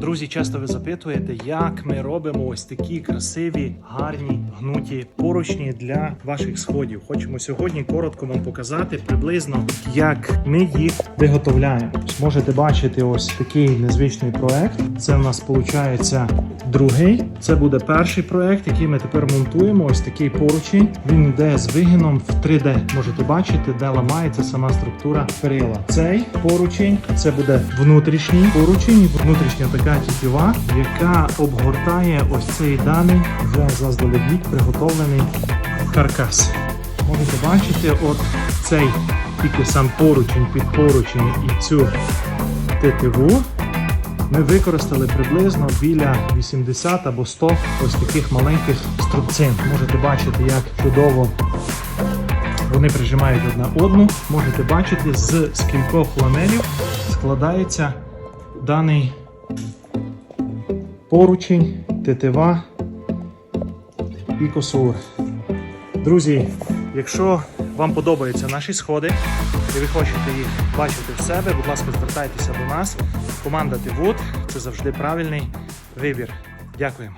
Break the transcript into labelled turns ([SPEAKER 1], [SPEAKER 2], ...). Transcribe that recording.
[SPEAKER 1] Друзі, часто ви запитуєте, як ми робимо ось такі красиві, гарні, гнуті поручні для ваших сходів. Хочемо сьогодні коротко вам показати приблизно, як ми їх виготовляємо. Можете бачити ось такий незвичний проект. Це у нас виходить другий. Це буде перший проект, який ми тепер монтуємо. Ось такий поручень. Він йде з вигином в 3D. Можете бачити, де ламається сама структура перила. Цей поручень це буде внутрішній поручень, внутрішня така тітива, яка обгортає ось цей даний вже заздалегідь приготовлений каркас. Можете бачити, от цей тільки сам поручень під поручень і цю тетиву ми використали приблизно біля 80 або 100 ось таких маленьких струбцин. Можете бачити, як чудово вони прижимають одна одну. Можете бачити, з скількох ламелів складається даний поручень, тетива і косур. Друзі, якщо вам подобаються наші сходи і ви хочете їх бачити в себе, будь ласка, звертайтеся до нас. Команда Тивуд це завжди правильний вибір. Дякуємо.